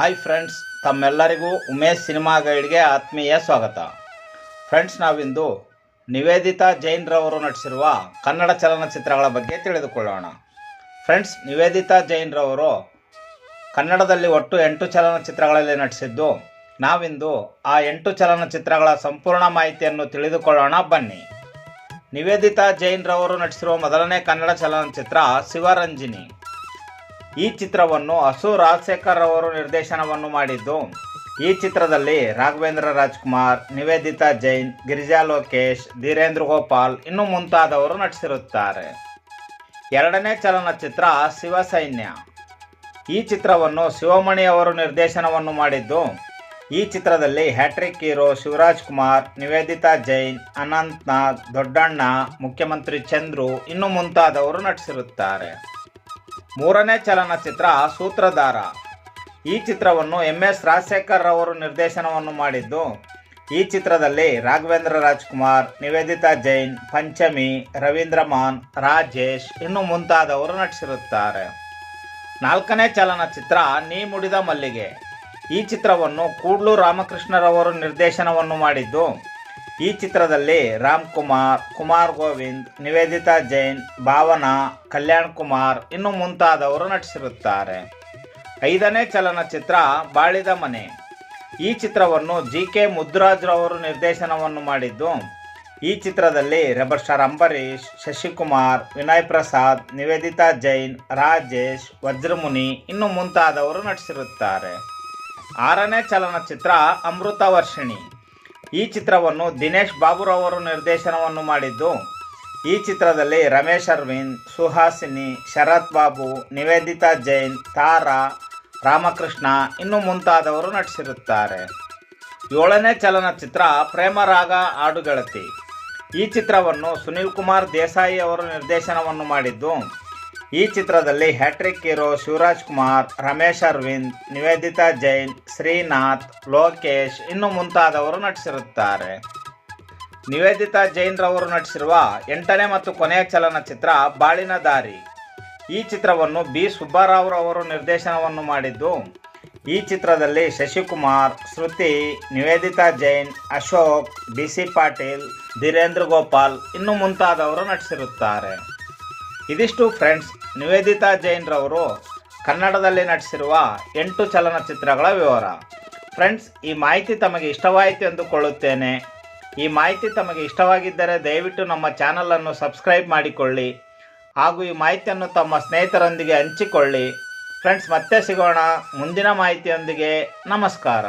Hi friends ತಮ್ಮೆಲ್ಲರಿಗೂ Umesh cinema ಗೈಡ್ಗೆ ಆತ್ಮೀಯ ಸ್ವಾಗತ. ಫ್ರೆಂಡ್ಸ್ ನಾವಿಂದು ನಿವೇದಿತಾ ಜೈನ್ರವರು ನಟಿಸಿರುವ ಕನ್ನಡ ಚಲನಚಿತ್ರಗಳ ಬಗ್ಗೆ ತಿಳಿದುಕೊಳ್ಳೋಣ. ಫ್ರೆಂಡ್ಸ್ ನಿವೇದಿತಾ ಜೈನ್ರವರು ಕನ್ನಡದಲ್ಲಿ ಒಟ್ಟು ಎಂಟು ಚಲನಚಿತ್ರಗಳಲ್ಲಿ ನಟಿಸಿದ್ದು, ನಾವಿಂದು ಆ ಎಂಟು ಚಲನಚಿತ್ರಗಳ ಸಂಪೂರ್ಣ ಮಾಹಿತಿಯನ್ನು ತಿಳಿದುಕೊಳ್ಳೋಣ, ಬನ್ನಿ. ನಿವೇದಿತಾ ಜೈನ್ರವರು ನಟಿಸಿರುವ ಮೊದಲನೇ ಕನ್ನಡ ಚಲನಚಿತ್ರ ಶಿವರಂಜಿನಿ. ಈ ಚಿತ್ರವನ್ನು ಅಸು ರಾಜಶೇಖರ್ ಅವರು ನಿರ್ದೇಶನವನ್ನು ಮಾಡಿದ್ದು. ಈ ಚಿತ್ರದಲ್ಲಿ ರಾಘವೇಂದ್ರ ರಾಜ್ಕುಮಾರ್, ನಿವೇದಿತಾ ಜೈನ್, ಗಿರಿಜಾ ಲೋಕೇಶ್, ಧೀರೇಂದ್ರ ಗೋಪಾಲ್ ಇನ್ನು ಮುಂತಾದವರು ನಟಿಸಿರುತ್ತಾರೆ. ಎರಡನೇ ಚಲನಚಿತ್ರ ಶಿವಸೈನ್ಯ. ಈ ಚಿತ್ರವನ್ನು ಶಿವಮಣಿ ಅವರು ನಿರ್ದೇಶನವನ್ನು ಮಾಡಿದ್ದು. ಈ ಚಿತ್ರದಲ್ಲಿ ಹ್ಯಾಟ್ರಿಕ್ ಹೀರೋ ಶಿವರಾಜ್ ಕುಮಾರ್, ನಿವೇದಿತಾ ಜೈನ್ ಅನಂತ್ ನಾಗ್ ದೊಡ್ಡಣ್ಣ, ಮುಖ್ಯಮಂತ್ರಿ ಚಂದ್ರು ಇನ್ನು ಮುಂತಾದವರು ನಟಿಸಿರುತ್ತಾರೆ. ಮೂರನೇ ಚಲನಚಿತ್ರ ಸೂತ್ರಧಾರ. ಈ ಚಿತ್ರವನ್ನು ಎಂ ಎಸ್ ರಾಜಶೇಖರ್ ಅವರು ನಿರ್ದೇಶನವನ್ನು ಮಾಡಿದ್ದು, ಈ ಚಿತ್ರದಲ್ಲಿ ರಾಘವೇಂದ್ರ ರಾಜ್ಕುಮಾರ್, ನಿವೇದಿತಾ ಜೈನ್, ಪಂಚಮಿ, ರವೀಂದ್ರ ಮಾನ್, ರಾಜೇಶ್ ಇನ್ನು ಮುಂತಾದವರು ನಟಿಸಿರುತ್ತಾರೆ. ನಾಲ್ಕನೇ ಚಲನಚಿತ್ರ ನೀ ಮುಡಿದ ಮಲ್ಲಿಗೆ. ಈ ಚಿತ್ರವನ್ನು ಕೂಡ್ಲು ರಾಮಕೃಷ್ಣರವರು ನಿರ್ದೇಶನವನ್ನು ಮಾಡಿದ್ದು ಈ ಚಿತ್ರದಲ್ಲಿ ರಾಮ್ ಕುಮಾರ್ ಕುಮಾರ್ ಗೋವಿಂದ್, ನಿವೇದಿತಾ ಜೈನ್, ಭಾವನಾ, ಕಲ್ಯಾಣ್ ಕುಮಾರ್ ಇನ್ನು ಮುಂತಾದವರು ನಟಿಸಿರುತ್ತಾರೆ. ಐದನೇ ಚಲನಚಿತ್ರ ಬಾಳಿದ ಮನೆ. ಈ ಚಿತ್ರವನ್ನು ಜಿ ಕೆ ಮುದ್ರಾಜ್ರವರು ನಿರ್ದೇಶನವನ್ನು ಮಾಡಿದ್ದು, ಈ ಚಿತ್ರದಲ್ಲಿ ರೆಬರ್ ಸ್ಟಾರ್ ಅಂಬರೀಶ್ ಶಶಿಕುಮಾರ್, ವಿನಯ್ ಪ್ರಸಾದ್, ನಿವೇದಿತಾ ಜೈನ್, ರಾಜೇಶ್, ವಜ್ರಮುನಿ ಇನ್ನು ಮುಂತಾದವರು ನಟಿಸಿರುತ್ತಾರೆ. ಆರನೇ ಚಲನಚಿತ್ರ ಅಮೃತ ವರ್ಷಿಣಿ. ಈ ಚಿತ್ರವನ್ನು ದಿನೇಶ್ ಬಾಬುರವರು ನಿರ್ದೇಶನವನ್ನು ಮಾಡಿದ್ದು. ಈ ಚಿತ್ರದಲ್ಲಿ ರಮೇಶ್ ಅರವಿಂದ್, ಸುಹಾಸಿನಿ, ಶರತ್ ಬಾಬು, ನಿವೇದಿತಾ ಜೈನ್, ತಾರಾ, ರಾಮಕೃಷ್ಣ ಇನ್ನು ಮುಂತಾದವರು ನಟಿಸಿರುತ್ತಾರೆ. ಏಳನೇ ಚಲನಚಿತ್ರ ಪ್ರೇಮರಾಗ ಹಾಡುಗಳತಿ ಈ ಚಿತ್ರವನ್ನು ಸುನಿಲ್ ಕುಮಾರ್ ದೇಸಾಯಿ ಅವರು ನಿರ್ದೇಶನವನ್ನು ಮಾಡಿದ್ದು. ಈ ಚಿತ್ರದಲ್ಲಿ ಹ್ಯಾಟ್ರಿಕ್ ಹೀರೋ ಶಿವರಾಜ್ ಕುಮಾರ್, ರಮೇಶ್ ಅರವಿಂದ್, ನಿವೇದಿತಾ ಜೈನ್, ಶ್ರೀನಾಥ್, ಲೋಕೇಶ್ ಇನ್ನು ಮುಂತಾದವರು ನಟಿಸಿರುತ್ತಾರೆ. ನಿವೇದಿತಾ ಜೈನ್ ರವರು ನಟಿಸಿರುವ ಎಂಟನೇ ಮತ್ತು ಕೊನೆಯ ಚಲನಚಿತ್ರ ಬಾಳಿನ ದಾರಿ. ಈ ಚಿತ್ರವನ್ನು ಬಿ. ಸುಬ್ಬಾರಾವ್ರವರು ನಿರ್ದೇಶನವನ್ನು ಮಾಡಿದ್ದು, ಈ ಚಿತ್ರದಲ್ಲಿ ಶಶಿಕುಮಾರ್, ಶ್ರುತಿ, ನಿವೇದಿತಾ ಜೈನ್, ಅಶೋಕ್, ಡಿ ಸಿ ಪಾಟೀಲ್, ಧೀರೇಂದ್ರ ಗೋಪಾಲ್ ಇನ್ನು ಮುಂತಾದವರು ನಟಿಸಿರುತ್ತಾರೆ. ಇದಿಷ್ಟು ಫ್ರೆಂಡ್ಸ್ ನಿವೇದಿತಾ ಜೈನ್ರವರು ಕನ್ನಡದಲ್ಲಿ ನಟಿಸಿರುವ ಎಂಟು ಚಲನಚಿತ್ರಗಳ ವಿವರ. ಫ್ರೆಂಡ್ಸ್ ಈ ಮಾಹಿತಿ ತಮಗೆ ಇಷ್ಟವಾಯಿತು ಎಂದುಕೊಳ್ಳುತ್ತೇನೆ. ಈ ಮಾಹಿತಿ ತಮಗೆ ಇಷ್ಟವಾಗಿದ್ದರೆ ದಯವಿಟ್ಟು ನಮ್ಮ ಚಾನಲನ್ನು ಸಬ್ಸ್ಕ್ರೈಬ್ ಮಾಡಿಕೊಳ್ಳಿ. ಹಾಗೂ ಈ ಮಾಹಿತಿಯನ್ನು ತಮ್ಮ ಸ್ನೇಹಿತರೊಂದಿಗೆ ಹಂಚಿಕೊಳ್ಳಿ. ಫ್ರೆಂಡ್ಸ್ ಮತ್ತೆ ಸಿಗೋಣ. ಮುಂದಿನ ಮಾಹಿತಿಯೊಂದಿಗೆ ನಮಸ್ಕಾರ.